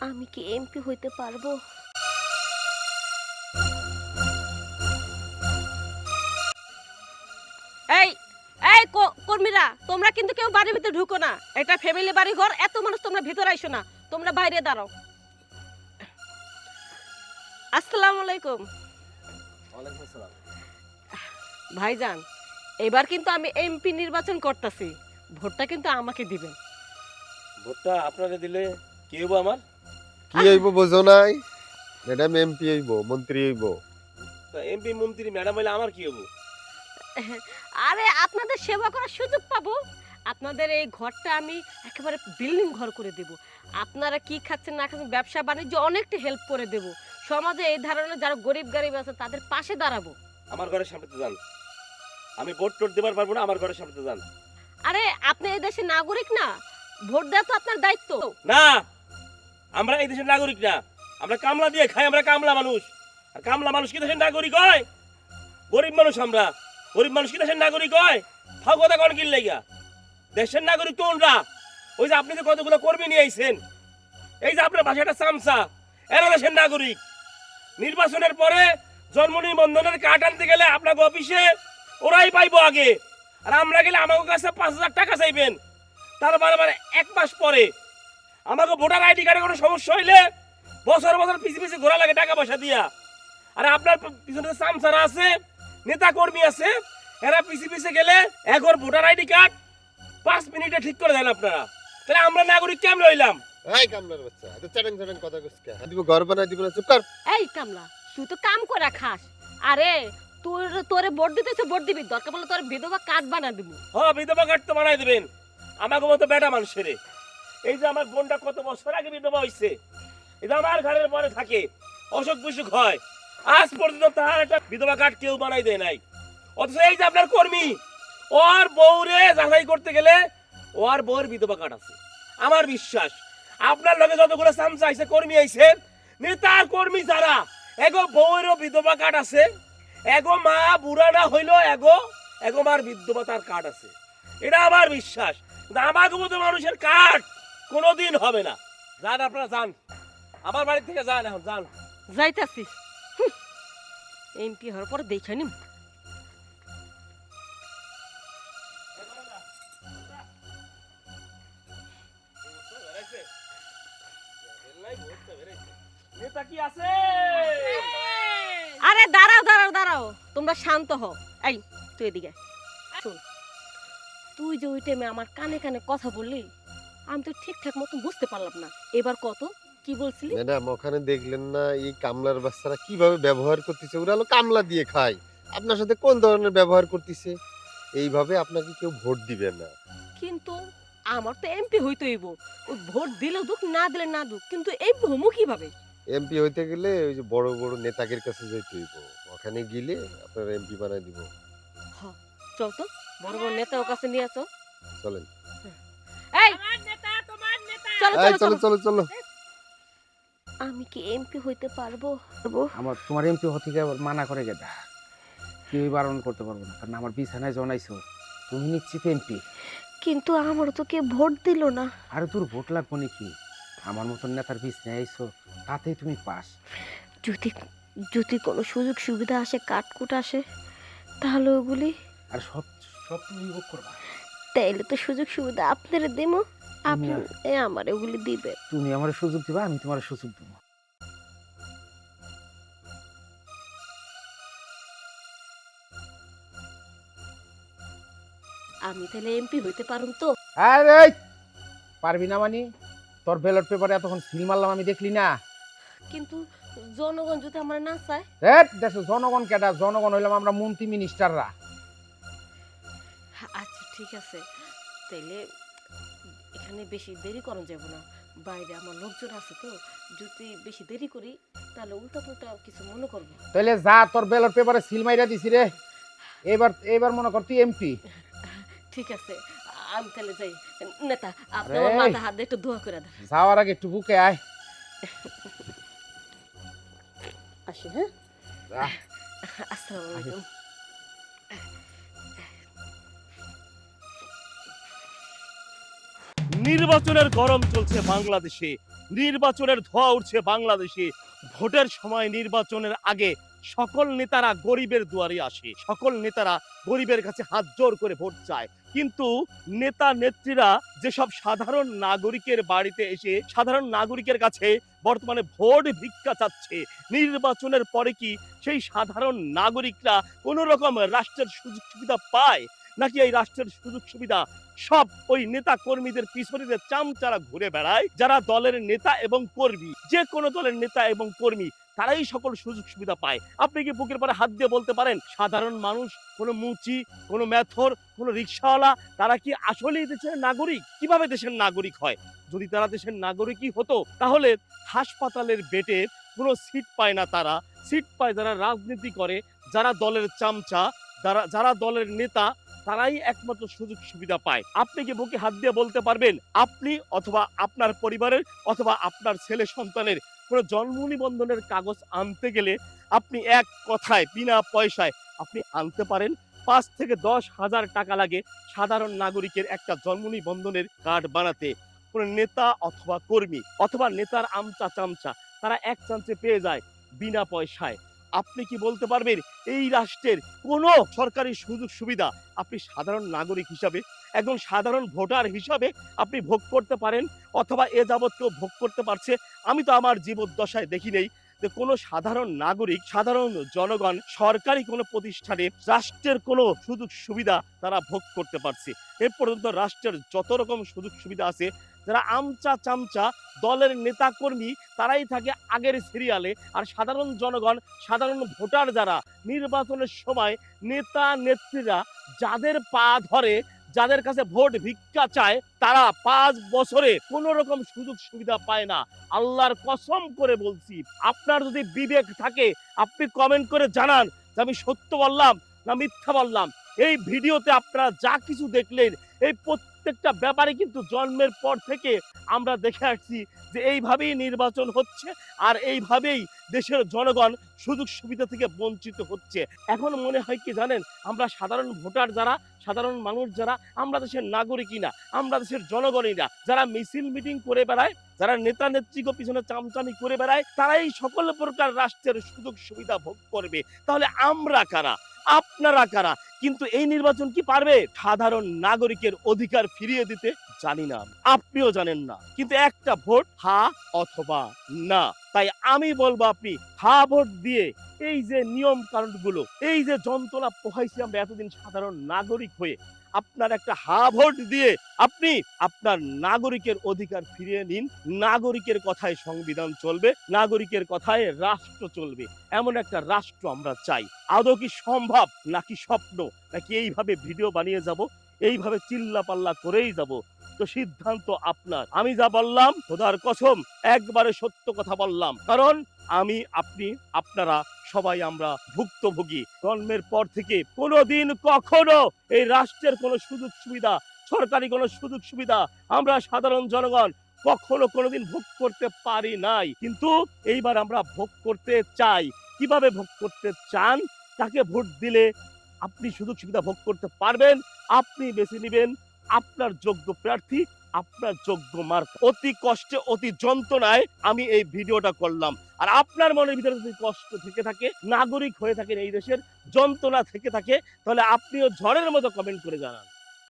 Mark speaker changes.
Speaker 1: আমি কি এমপি হইতে পারব? এই এই ক- কর্মীরা তোমরা কিন্তু কেউ বাড়ির ভিতরে ঢুকো না। এটা ফ্যামিলি বাড়ি ঘর এত মানুষ তোমরা ভিতরে আইসো না। তোমরা বাইরে দাঁড়াও। আসসালামু আলাইকুম।
Speaker 2: ওয়ালাইকুম আসসালাম।
Speaker 1: ভাইজান এবার কিন্তু আমি এমপি নির্বাচন করতেছি। ভোটটা কিন্তু আমাকে দিবেন।
Speaker 2: ভোটটা আপনাকে দিলে কি হইব আমার?
Speaker 3: কি হইব বোঝো নাই? ম্যাডাম এমপি হইব মন্ত্রী হইব।
Speaker 2: এমপি মন্ত্রী ম্যাডাম হইলে আমার কি হইব?
Speaker 1: আরে আপনাদের সেবা করার সুযোগ পাবো। আপনাদের এই ঘরটা আমি একেবারে বিল্ডিং ঘর করে দেব। আপনারা কি খাচ্ছেন না খাচ্ছেন ব্যবসা বাণিজ্য অনেকটা হেল্প করে দেব। সমাজে এই ধরনের যারা গরিব গরিব আছে তাদের পাশে দাঁড়াবো।
Speaker 2: আমার ঘরের সামনে তো যান। আমি ভোট টোট দেবার পারব না আমার ঘরের সামনে যান।
Speaker 1: আরে আপনি এই দেশের নাগরিক না? ভোট দেওয়া তো আপনার দায়িত্ব।
Speaker 2: না! আমরা এই দেশের নাগরিক না। আমরা কামলা দিয়ে খাই, আমরা কামলা মানুষ। আর কামলা মানুষ কি দেশের নাগরিক হয়? গরিব মানুষ আমরা। গরিব মানুষ কি দেশের নাগরিক হয়? কথা কোন কিল লাইগা দেশের নাগরিক তো ওনরা। ওই যে আপনি যে কতগুলো কর্মী নিয়ে আইছেন, এই যে আপনার বাসাটা চামচা এরা দেশের নাগরিক। নির্বাচনের পরে জন্ম নিবন্ধনের কার্ড আনতে গেলে আপনাকে অফিসে ওরাই পাইবো আগে। আর আমরা গেলে আমাকে কাছে পাঁচ হাজার টাকা চাইবেন। তার মানে মানে এক মাস পরে আমাকে ভোটার আইডি কার্ডে কোনো সমস্যা হইলে বছর বছর পিছিয়ে পিছিয়ে ঘোরা লাগে টাকা পয়সা দিয়া। আর আপনার পিছনে সামসারা আছে নেতা কর্মী আছে এরা পিছিয়ে পিছিয়ে গেলে এখন ভোটার আইডি কার্ড পাঁচ মিনিটে ঠিক করে দেন আপনারা। তাহলে আমরা নাগরিক কেমন হইলাম?
Speaker 3: হাই কামলার বাচ্চা এত চ্যাটাং চ্যাটাং কথা কইছ কে? দিব ঘর বানাই দিব না চুপ কর।
Speaker 1: এই কামলা তুই তো কাম করে খাস আরে তোর তোরে ভোট দিতেছে ভোট দিবি। দরকার পড়লে তোর বিধবা কার্ড বানা দিব।
Speaker 2: হ্যাঁ বিধবা কার্ড তো বানাই দেবেন। আমাকে মতো বেটা মানুষের। এই যে আমার বোনটা কত বছর আগে বিধবা হইছে এটা আমার ঘরের পরে থাকে, অসুখ বিসুখ হয়, আজ পর্যন্ত তার একটা বিধবা কার্ড কেউ বানাই দেয় নাই। অথচ এই যে আপনার কর্মী, ওর বউরে যাচাই করতে গেলে ওর বউর বিধবা কার্ড আছে। আমার বিশ্বাস, আপনার লগে যতগুলো সামসা আইছে কর্মী আইছে নেতার কর্মী যারা, এগো বউয়েরও বিধবা কার্ড আছে, এগো মা বুড়া না হইল এগো এগো মার বিধবা তার কার্ড আছে। এটা আমার বিশ্বাস আমাকে মতো মানুষের কার্ড। কোনোদিন হবে না। যান আপনারা যান। আমার বাড়ি থেকে যান এখন যান।
Speaker 1: যাইতাছি। এমপি হওয়ার পর দেখে নিম। আরে দাঁড়াও দাঁড়াও দাঁড়াও। তোমরা শান্ত হও। এই তুই এদিকে। শোন তুই যে ওই টাইমে আমার কানে কানে কথা বললি আমি তো ঠিকঠাক মতো বুঝতে পারলাম না। এবার কত? কি বলছিলি?
Speaker 3: ম্যাডাম ওখানে দেখলেন না এই কামলার বাচ্চারা কীভাবে ব্যবহার করতেছে? ওরা হলো কামলা দিয়ে খায়। আপনার সাথে কোন ধরনের ব্যবহার করতেছে? এইভাবে আপনাকে কেউ ভোট দিবে না।
Speaker 1: কিন্তু আমার তো এমপি হইতে হইব। ভোট দিলেও দুঃখ না দিলে না দুঃখ। কিন্তু এই ভূমু কীভাবে?
Speaker 3: এমপি হইতে গেলে ওই যে বড় বড় নেতাদের কাছে যেতে হইব। ওখানে গেলে আপনার এমপি বানাই দিব।
Speaker 1: চল তো। বড় বড় নেতার কাছে নিয়ে আসো
Speaker 3: চলেন।
Speaker 1: এই! চলো চলো
Speaker 3: চলো
Speaker 1: আমি কি এমপি হইতে পারব?
Speaker 4: আমার তোমার এমপি হতে গিয়ে মানা করে গেদা। কেউই বারণ করতে পারব না কারণ আমার বিছানায় জনাইছো তুমি নিশ্চিত এমপি?
Speaker 1: কিন্তু আমার তো কে ভোট দিল না।
Speaker 4: আরে তোর ভোট লাগবো নাকি? আমার মতন নেতার বিছনায় আইছো তাতেই তুমি পাস।
Speaker 1: যদি যদি কোনো সুযোগ সুবিধা আসে কাটকুট আসে তাহলে ওগুলি
Speaker 4: আর সব সব তুমি ভোগ করবা।
Speaker 1: তাইলে তো সুযোগ সুবিধা আপনারা দেবো আপনি
Speaker 4: আমি-
Speaker 1: এ আমার ওগুলি দিবে
Speaker 4: তুমি আমার সুযোগ দিবা আমি তোমার সুযোগ দেবো।
Speaker 1: আমি তাহলে এমপি হইতে পারুম তো?
Speaker 4: আরে পারবি না মানি? তোর ব্যালট পেপারে এতক্ষণ সিল মারলাম আমি দেখলি না।
Speaker 1: কিন্তু জনগণ যদি আমার না চায়?
Speaker 4: হ্যাঁ দেখো জনগণ কেটা জনগণ হইলাম আমরা মন্ত্রী মিনিস্টাররা
Speaker 1: আচ্ছা ঠিক আছে। তাইলে এখানে বেশি দেরি করা যাব না। বাইরে আমার লোকজন আছে তো যদি বেশি দেরি করি তাহলে উল্টা পুল্টা কিছু মনে করব।
Speaker 4: তাহলে যা তোর ব্যালট পেপারে সিল মাইরা দিছি রে। এবার এবার মনে কর তুই এমপি
Speaker 1: ঠিক আছে আমি তাহলে যাই। নেতা আপনি। আমার মাথা হাত দিয়ে একটু দোয়া করে দেন।
Speaker 4: যাওয়ার আগে একটু বুকে আয়।
Speaker 1: আসি হ্যাঁ। আসসালামু আলাইকুম।
Speaker 5: নির্বাচনের গরম চলছে বাংলাদেশে। নির্বাচনের ধোয়া উঠছে বাংলাদেশে। ভোটের সময় নির্বাচনের আগে সকল নেতারা গরিবের দুয়ারে আসে। সকল নেতারা গরিবের কাছে হাত জোর করে ভোট চায়। কিন্তু নেতা নেত্রীরা যেসব সাধারণ নাগরিকের বাড়িতে এসে সাধারণ নাগরিকের কাছে বর্তমানে ভোট ভিক্ষা চাচ্ছে, নির্বাচনের পরে কি সেই সাধারণ নাগরিকরা কোনো রকম রাষ্ট্রের সুযোগ সুবিধা পায়? নাকি এই রাষ্ট্রের সুযোগ সুবিধা সব ওই নেতা কর্মীদের পিছনে চামচারা ঘুরে বেড়ায়, যারা দলের নেতা এবং কর্মী। যে কোনো দলের নেতা এবং কর্মী, তারাই সকল সুযোগ সুবিধা পায়। আপনি কি বুকের পরে হাত দিয়ে বলতে পারেন, সাধারণ মানুষ, কোনো মুচি, কোনো মেথর কোনো রিক্সাওয়ালা, তারা কি আসলেই দেশের নাগরিক? কীভাবে দেশের নাগরিক হয়? যদি তারা দেশের নাগরিকই হতো, তাহলে হাসপাতালের বেডে কোনো সিট পায় না তারা। সিট পায় যারা রাজনীতি করে, যারা দলের চামচা, যারা যারা দলের নেতা তারাই একমাত্র সুযোগ সুবিধা পায়। আপনি কি বুকে হাত দিয়ে বলতে পারবেন, আপনি অথবা আপনার পরিবারের অথবা আপনার ছেলে সন্তানের কোনো জন্ম নিবন্ধনের কাগজ আনতে গেলে আপনি এক কথায়, বিনা পয়সায় আপনি আনতে পারেন। পাঁচ থেকে দশ হাজার টাকা লাগে সাধারণ নাগরিকের একটা জন্ম নিবন্ধনের কার্ড বানাতে। কোনো নেতা অথবা কর্মী অথবা নেতার আমচা চামচা তারা এক চান্সে পেয়ে যায় বিনা পয়সায়। আপনি কি বলতে পারবেন? এই রাষ্ট্রের কোনো সরকারি সুযোগ সুবিধা আপনি সাধারণ নাগরিক হিসাবে, একজন সাধারণ ভোটার হিসাবে আপনি ভোগ করতে পারেন অথবা এ যাবৎ কেউ ভোগ করতে পারছে? আমি তো আমার জীবদ্দশায় দেখি নেই যে কোনো সাধারণ নাগরিক, সাধারণ জনগণ, সরকারি কোনো প্রতিষ্ঠানে রাষ্ট্রের কোনো সুযোগ সুবিধা তারা ভোগ করতে পারছে। এ পর্যন্ত রাষ্ট্রের যত রকম সুযোগ সুবিধা আছে যারা আমচা চামচা দলের নেতা কর্মী তারাই থাকে আগের সিরিয়ালে আর সাধারণ জনগণ, সাধারণ ভোটার যারা, নির্বাচনের সময় নেতা, নেত্রীরা যাদের পা ধরে, যাদের কাছে ভোট ভিক্ষা চায়, তারা পাঁচ বছরে কোনো রকম সুযোগ সুবিধা পায় না। আল্লাহর কসম করে বলছি, আপনার যদি বিবেক থাকে, আপনি কমেন্ট করে জানান যে আমি সত্য বললাম না মিথ্যা বললাম। এই ভিডিওতে আপনারা যা কিছু দেখলেন, এই প্রত্যেকটা ব্যাপারে কিন্তু জন্মের পর থেকে আমরা দেখে আসছি যে এইভাবেই নির্বাচন হচ্ছে আর এইভাবেই দেশের জনগণ সুযোগ সুবিধা থেকে বঞ্চিত হচ্ছে। এখন মনে হয় কি জানেন, আমরা সাধারণ ভোটার যারা, সাধারণ মানুষ যারা, আমরা দেশের নাগরিকই না, আমরা দেশের জনগণই না। যারা মিছিল মিটিং করে বেড়ায়, যারা নেতা নেত্রীকে পিছনে চামচামি করে বেড়ায়, তারাই সকল প্রকার রাষ্ট্রের সুযোগ সুবিধা ভোগ করবে। তাহলে আমরা কারা? আপনারা কারা? কিন্তু এই নির্বাচন কি পারবে? সাধারণ নাগরিকের অধিকার ফিরিয়ে দিতে জানি না। আপনিও জানেন না। কিন্তু একটা ভোট, হা অথবা না। তাই আমি বলব আপনি, হা ভোট দিয়ে এই যে নিয়ম কানুনগুলো, এই যে যন্ত্রণা পোহাইছি আমরা এতদিন সাধারণ নাগরিক হয়ে, আপনার একটা হা ভোট দিয়ে আপনি আপনার নাগরিকের অধিকার ফিরিয়ে নিন, নাগরিকের কথায় সংবিধান চলবে, নাগরিকের কথায় রাষ্ট্র চলবে, এমন একটা রাষ্ট্র আমরা চাই। আদৌ কি সম্ভব, নাকি স্বপ্ন, নাকি এইভাবে ভিডিও বানিয়ে যাব, এইভাবে চিল্লা পাল্লা করেই যাব? সিদ্ধান্ত আপনার। আমি যা বললাম, খোদার কসম, একবারে সত্য কথা বললাম। কারণ আমি, আপনি, আপনারা সবাই আমরা ভুক্তভোগী। জন্মের পর থেকে কোনোদিন কখনো এই রাষ্ট্রের কোনো সুযোগ সুবিধা, সরকারি কোনো সুযোগ সুবিধা আমরা সাধারণ জনগণ কখনো কোনোদিন ভোগ করতে পারি নাই। কিন্তু এইবার আমরা ভোগ করতে চাই। কীভাবে ভোগ করতে চান? তাকে ভোট দিলে আপনি সুযোগ সুবিধা ভোগ করতে পারবেন, আপনি বেছে নেবেন আপনার যোগ্য প্রার্থী, আপনার যোগ্য মার্ক। অতি কষ্টে, অতি যন্ত্রণায় আমি এই ভিডিওটা করলাম। আর আপনার মনের ভিতরে যদি কষ্ট থেকে থাকে, নাগরিক হয়ে থাকেন এই দেশের, যন্ত্রণা থেকে থাকে, তাহলে আপনিও ঝড়ের মতো কমেন্ট করে জানান।